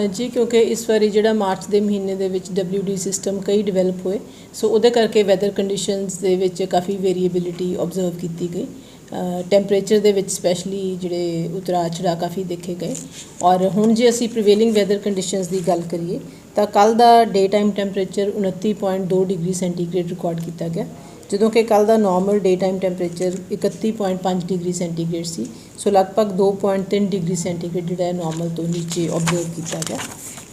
ਅ, ਜੀ ਕਿਉਂਕਿ ਇਸ ਵਾਰੀ ਜਿਹੜਾ ਮਾਰਚ ਦੇ ਮਹੀਨੇ ਦੇ ਵਿੱਚ WD ਸਿਸਟਮ ਕਈ ਡਿਵੈਲਪ ਹੋਏ ਸੋ ਉਹਦੇ ਕਰਕੇ ਵੈਦਰ ਕੰਡੀਸ਼ਨਸ ਦੇ ਵਿੱਚ ਕਾਫੀ ਵੇਰੀਏਬਿਲਿਟੀ ਆਬਜ਼ਰਵ ਕੀਤੀ ਗਈ। ਟੈਂਪਰੇਚਰ ਦੇ ਵਿੱਚ ਸਪੈਸ਼ਲੀ ਜਿਹੜੇ ਉਤਰਾਅ ਚੜਾਅ ਕਾਫੀ ਦੇਖੇ ਗਏ। ਔਰ ਹੁਣ ਜੇ ਅਸੀਂ ਪ੍ਰੀਵੇਲਿੰਗ ਵੈਦਰ ਕੰਡੀਸ਼ਨਸ ਦੀ ਗੱਲ ਕਰੀਏ ਤਾਂ ਕੱਲ ਦਾ day time temperature 29.2 degree centigrade record ਕੀਤਾ ਗਿਆ। ਜਦੋਂ ਕਿ ਕੱਲ ਦਾ normal day time temperature 31.5 degree centigrade ਸੀ, ਸੋ ਲਗਭਗ 2.3 ਡਿਗਰੀ ਸੈਂਟੀਗ੍ਰੇਡ ਜਿਹੜਾ ਹੈ ਨਾਰਮਲ ਤੋਂ ਨੀਚੇ ਆਬਜ਼ਰਵ ਕੀਤਾ ਗਿਆ।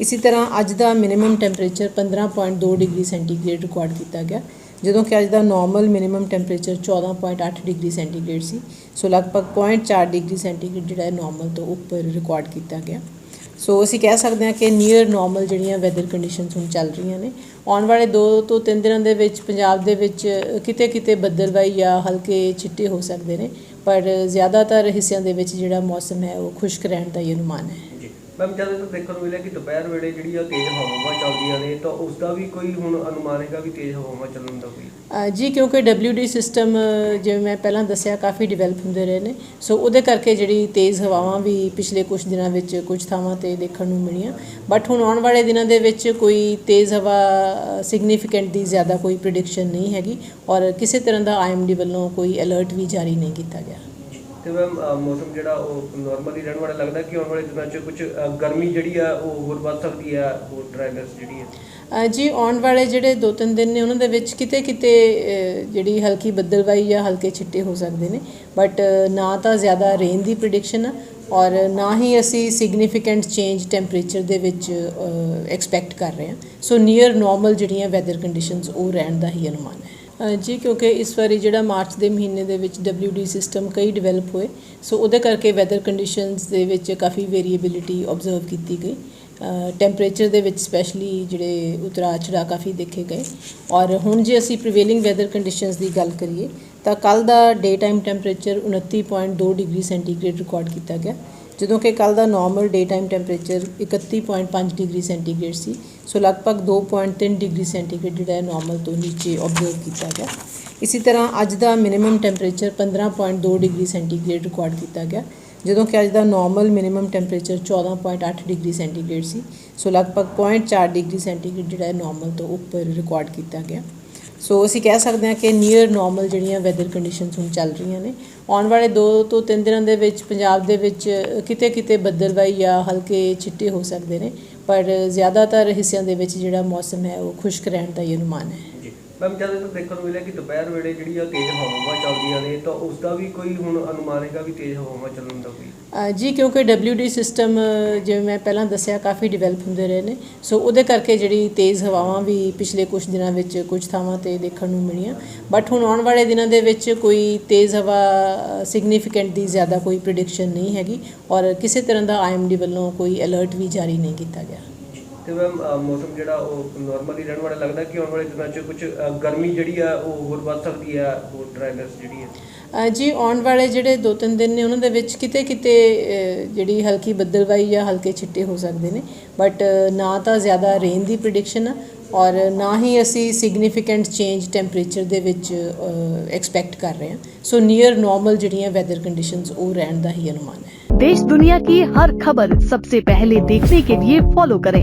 ਇਸੇ ਤਰ੍ਹਾਂ ਅੱਜ ਦਾ minimum temperature 15.2 degree centigrade record ਕੀਤਾ ਗਿਆ, ਜਦੋਂ ਕਿ ਅੱਜ ਦਾ normal minimum temperature 14.8 degree centigrade ਸੀ, ਸੋ ਲਗਭਗ 0.4 ਡਿਗਰੀ ਸੈਂਟੀਗ੍ਰੇਡ ਜਿਹੜਾ ਹੈ ਨਾਰਮਲ ਤੋਂ ਉੱਪਰ ਰਿਕਾਰਡ ਕੀਤਾ ਗਿਆ। ਸੋ ਅਸੀਂ ਕਹਿ ਸਕਦੇ ਹਾਂ ਕਿ ਨੀਅਰ ਨਾਰਮਲ ਜਿਹੜੀਆਂ ਵੈਦਰ ਕੰਡੀਸ਼ਨਸ ਹੁਣ ਚੱਲ ਰਹੀਆਂ ਨੇ। ਆਉਣ ਵਾਲੇ 2 ਤੋਂ 3 ਦਿਨਾਂ ਦੇ ਵਿੱਚ ਪੰਜਾਬ ਦੇ ਵਿੱਚ ਕਿਤੇ ਕਿਤੇ ਬੱਦਲਵਾਈ ਜਾਂ ਹਲਕੇ ਛਿੱਟੇ ਹੋ ਸਕਦੇ ਨੇ। ਪਰ ਜ਼ਿਆਦਾਤਰ ਹਿੱਸਿਆਂ ਦੇ ਵਿੱਚ ਜਿਹੜਾ ਮੌਸਮ ਹੈ ਉਹ ਖੁਸ਼ਕ ਰਹਿਣ ਦਾ ਹੀ ਅਨੁਮਾਨ ਹੈ। ਮੈਮ ਜਦ ਤੱਕ ਦੇਖਣ ਨੂੰ ਮਿਲਿਆ ਕਿ ਦੁਪਹਿਰ ਵੇਲੇ ਜਿਹੜੀ ਆ ਤੇਜ਼ ਹਵਾਵਾਂ ਚੱਲਦੀਆਂ ਨੇ ਤਾਂ ਉਸ ਦਾ ਵੀ ਕੋਈ ਹੁਣ ਅਨੁਮਾਨ ਹੈਗਾ ਵੀ ਤੇਜ਼ ਹਵਾਵਾਂ ਚੱਲਣ ਦਾ ਕੋਈ? ਅ, ਜੀ ਕਿਉਂਕਿ WD ਸਿਸਟਮ ਜਿਵੇਂ ਮੈਂ ਪਹਿਲਾਂ ਦੱਸਿਆ ਕਾਫੀ ਡਿਵੈਲਪ ਹੁੰਦੇ ਰਹੇ ਨੇ। ਸੋ ਉਹਦੇ ਕਰਕੇ ਜਿਹੜੀ ਤੇਜ਼ ਹਵਾਵਾਂ ਵੀ ਪਿਛਲੇ ਕੁਝ ਦਿਨਾਂ ਵਿੱਚ ਕੁਝ ਥਾਵਾਂ ਤੇ ਦੇਖਣ ਨੂੰ ਮਿਲੀਆਂ। ਬਟ ਹੁਣ ਆਉਣ ਵਾਲੇ ਦਿਨਾਂ ਦੇ ਵਿੱਚ ਕੋਈ ਤੇਜ਼ ਹਵਾ ਸਿਗਨੀਫੀਕੈਂਟ ਦੀ ਜ਼ਿਆਦਾ ਕੋਈ ਪ੍ਰੀਡਿਕਸ਼ਨ ਨਹੀਂ ਹੈਗੀ। ਔਰ ਕਿਸੇ ਤਰ੍ਹਾਂ ਦਾ ਆਈਐਮਡੀ ਵੱਲੋਂ ਕੋਈ ਅਲਰਟ ਵੀ ਜਾਰੀ ਨਹੀਂ ਕੀਤਾ ਗਿਆ। ਤੇ ਮੈਮ ਮੌਸਮ ਜਿਹੜਾ ਉਹ ਨਾਰਮਲੀ ਰਹਿਣ ਵਾਲਾ ਲੱਗਦਾ, ਕਿ ਆਉਣ ਵਾਲੇ ਦਿਨਾਂ 'ਚ ਕੁਝ ਗਰਮੀ ਜਿਹੜੀ ਆ, ਉਹ ਹੋਰ ਵੱਧ ਸਕਦੀ ਆ, ਹੋਰ ਡਰਾਈਨੈਸ ਜਿਹੜੀ ਹੈ ਜੀ, ਆਉਣ ਵਾਲੇ ਜਿਹੜੇ 2-3 ਦਿਨ ਨੇ, ਉਹਨਾਂ ਦੇ ਵਿੱਚ ਕਿਤੇ ਕਿਤੇ ਜਿਹੜੀ ਹਲਕੀ ਬੱਦਲਵਾਈ ਜਾਂ ਹਲਕੇ ਛਿੱਟੇ ਹੋ ਸਕਦੇ ਨੇ। ਬਟ ਨਾ ਤਾਂ ਜ਼ਿਆਦਾ ਰੇਨ ਦੀ ਪ੍ਰੀਡਿਕਸ਼ਨ ਆ, ਔਰ ਨਾ ਹੀ ਅਸੀਂ ਸਿਗਨੀਫੀਕੈਂਟ ਚੇਂਜ ਟੈਂਪਰੇਚਰ ਦੇ ਵਿੱਚ ਐਕਸਪੈਕਟ ਕਰ ਰਹੇ ਹਾਂ। ਸੋ ਨੀਅਰ ਨਾਰਮਲ ਜਿਹੜੀਆਂ ਵੈਦਰ ਕੰਡੀਸ਼ਨਸ ਉਹ ਰਹਿਣ ਦਾ ਹੀ ਅਨੁਮਾਨ ਹੈ। ਜੀ, ਕਿਉਂਕਿ ਇਸ ਵਾਰੀ ਜਿਹੜਾ ਮਾਰਚ ਦੇ ਮਹੀਨੇ ਦੇ ਵਿੱਚ WD ਸਿਸਟਮ ਕਈ ਡਿਵੈਲਪ ਹੋਏ ਸੋ ਉਹਦੇ ਕਰਕੇ ਵੈਦਰ ਕੰਡੀਸ਼ਨਸ ਦੇ ਵਿੱਚ ਕਾਫੀ ਵੇਰੀਏਬਿਲਿਟੀ ਆਬਜ਼ਰਵ ਕੀਤੀ ਗਈ। ਟੈਂਪਰੇਚਰ ਦੇ ਵਿੱਚ ਸਪੈਸ਼ਲੀ ਜਿਹੜੇ ਉਤਰਾਅ ਚੜਾਅ ਕਾਫੀ ਦੇਖੇ ਗਏ। ਔਰ ਹੁਣ ਜੇ ਅਸੀਂ ਪ੍ਰੀਵੇਲਿੰਗ ਵੈਦਰ ਕੰਡੀਸ਼ਨਸ ਦੀ ਗੱਲ ਕਰੀਏ, ਤਾਂ ਕੱਲ ਦਾ day time temperature 29.2 degree centigrade record ਕੀਤਾ ਗਿਆ। ਜਦੋਂ ਕਿ ਕੱਲ ਦਾ normal day time temperature 31.5 degree centigrade ਸੀ ਸੋ ਲਗਭਗ 2.3 ਡਿਗਰੀ ਸੈਂਟੀਗ੍ਰੇਡ ਜਿਹੜਾ ਹੈ ਨਾਰਮਲ ਤੋਂ ਨੀਚੇ ਆਬਜ਼ਰਵ ਕੀਤਾ ਗਿਆ। ਇਸੇ ਤਰ੍ਹਾਂ ਅੱਜ ਦਾ minimum temperature 15.2 degree centigrade record ਕੀਤਾ ਗਿਆ। ਜਦੋਂ ਕਿ ਅੱਜ ਦਾ normal minimum temperature 14.8 degree centigrade ਸੀ। ਸੋ ਲਗਭਗ 0.4 ਡਿਗਰੀ ਸੈਂਟੀਗ੍ਰੇਡ ਜਿਹੜਾ ਹੈ ਨਾਰਮਲ ਤੋਂ ਉੱਪਰ ਰਿਕਾਰਡ ਕੀਤਾ ਗਿਆ। ਸੋ ਅਸੀਂ ਕਹਿ ਸਕਦੇ ਹਾਂ ਕਿ ਨੀਅਰ ਨਾਰਮਲ ਜਿਹੜੀਆਂ ਵੈਦਰ ਕੰਡੀਸ਼ਨਸ ਹੁਣ ਚੱਲ ਰਹੀਆਂ ਨੇ। ਆਉਣ ਵਾਲੇ 2 ਤੋਂ 3 ਦਿਨਾਂ ਦੇ ਵਿੱਚ ਪੰਜਾਬ ਦੇ ਵਿੱਚ ਕਿਤੇ ਕਿਤੇ ਬੱਦਲਵਾਈ ਜਾਂ ਹਲਕੇ ਛਿੱਟੇ ਹੋ ਸਕਦੇ ਨੇ। ਪਰ ਜ਼ਿਆਦਾਤਰ ਹਿੱਸਿਆਂ ਦੇ ਵਿੱਚ ਜਿਹੜਾ ਮੌਸਮ ਹੈ ਉਹ ਖੁਸ਼ਕ ਰਹਿਣ ਦਾ ਹੀ ਅਨੁਮਾਨ ਹੈ। ਮੈਮ ਜਦ ਤੱਕ ਦੇਖਣ ਨੂੰ ਮਿਲਿਆ ਕਿ ਦੁਪਹਿਰ ਵੇਲੇ ਜਿਹੜੀ ਆ ਤੇਜ਼ ਹਵਾਵਾਂ ਚੱਲਦੀਆਂ ਨੇ ਤਾਂ ਉਸ ਦਾ ਵੀ ਕੋਈ ਹੁਣ ਅਨੁਮਾਨ ਹੈਗਾ ਵੀ ਤੇਜ਼ ਹਵਾਵਾਂ ਚੱਲਣ ਦਾ ਕੋਈ? ਅ, ਜੀ ਕਿਉਂਕਿ WD ਸਿਸਟਮ ਜਿਵੇਂ ਮੈਂ ਪਹਿਲਾਂ ਦੱਸਿਆ ਕਾਫੀ ਡਿਵੈਲਪ ਹੁੰਦੇ ਰਹੇ ਨੇ। ਸੋ ਉਹਦੇ ਕਰਕੇ ਜਿਹੜੀ ਤੇਜ਼ ਹਵਾਵਾਂ ਵੀ ਪਿਛਲੇ ਕੁਝ ਦਿਨਾਂ ਵਿੱਚ ਕੁਝ ਥਾਵਾਂ ਤੇ ਦੇਖਣ ਨੂੰ ਮਿਲੀਆਂ। ਬਟ ਹੁਣ ਆਉਣ ਵਾਲੇ ਦਿਨਾਂ ਦੇ ਵਿੱਚ ਕੋਈ ਤੇਜ਼ ਹਵਾ ਸਿਗਨੀਫੀਕੈਂਟ ਦੀ ਜ਼ਿਆਦਾ ਕੋਈ ਪ੍ਰੀਡਿਕਸ਼ਨ ਨਹੀਂ ਹੈਗੀ। ਔਰ ਕਿਸੇ ਤਰ੍ਹਾਂ ਦਾ ਆਈਐਮਡੀ ਵੱਲੋਂ ਕੋਈ ਅਲਰਟ ਵੀ ਜਾਰੀ ਨਹੀਂ ਕੀਤਾ ਗਿਆ। ਤੇ ਮੈਮ ਮੌਸਮ ਜਿਹੜਾ ਉਹ ਨਾਰਮਲੀ ਰਹਿਣ ਵਾਲਾ ਲੱਗਦਾ ਕਿ ਆਉਣ ਵਾਲੇ ਦਿਨਾਂ 'ਚ ਕੁਝ ਗਰਮੀ ਜਿਹੜੀ ਆ ਉਹ ਹੋਰ ਵੱਧ ਸਕਦੀ ਆ ਹੋਰ ਡਰਾਈਨੈਸ ਜਿਹੜੀ ਹੈ ਅ, ਜੀ ਆਉਣ ਵਾਲੇ ਜਿਹੜੇ 2-3 ਦਿਨ ਨੇ ਉਹਨਾਂ ਦੇ ਵਿੱਚ ਕਿਤੇ ਕਿਤੇ ਅ, ਜਿਹੜੀ ਹਲਕੀ ਬੱਦਲਵਾਈ ਜਾਂ ਹਲਕੇ ਛਿੱਟੇ ਹੋ ਸਕਦੇ ਨੇ ਬਟ ਨਾ ਤਾਂ ਜ਼ਿਆਦਾ ਰੇਨ ਦੀ ਪ੍ਰੀਡਿਕਸ਼ਨ ਆ ਔਰ ਨਾ ਹੀ ਅਸੀਂ ਸਿਗਨੀਫੀਕੈਂਟ ਚੇਂਜ ਟੈਂਪਰੇਚਰ ਦੇ ਵਿੱਚ ਐਕਸਪੈਕਟ ਕਰ ਰਹੇ ਹਾਂ ਸੋ ਨੀਅਰ ਨਾਰਮਲ ਜਿਹੜੀਆਂ ਵੈਦਰ ਕੰਡੀਸ਼ਨਸ ਉਹ ਰਹਿਣ ਦਾ ਹੀ ਅਨੁਮਾਨ ਹੈ देश दुनिया की हर खबर सबसे पहले देखने के लिए फॉलो करें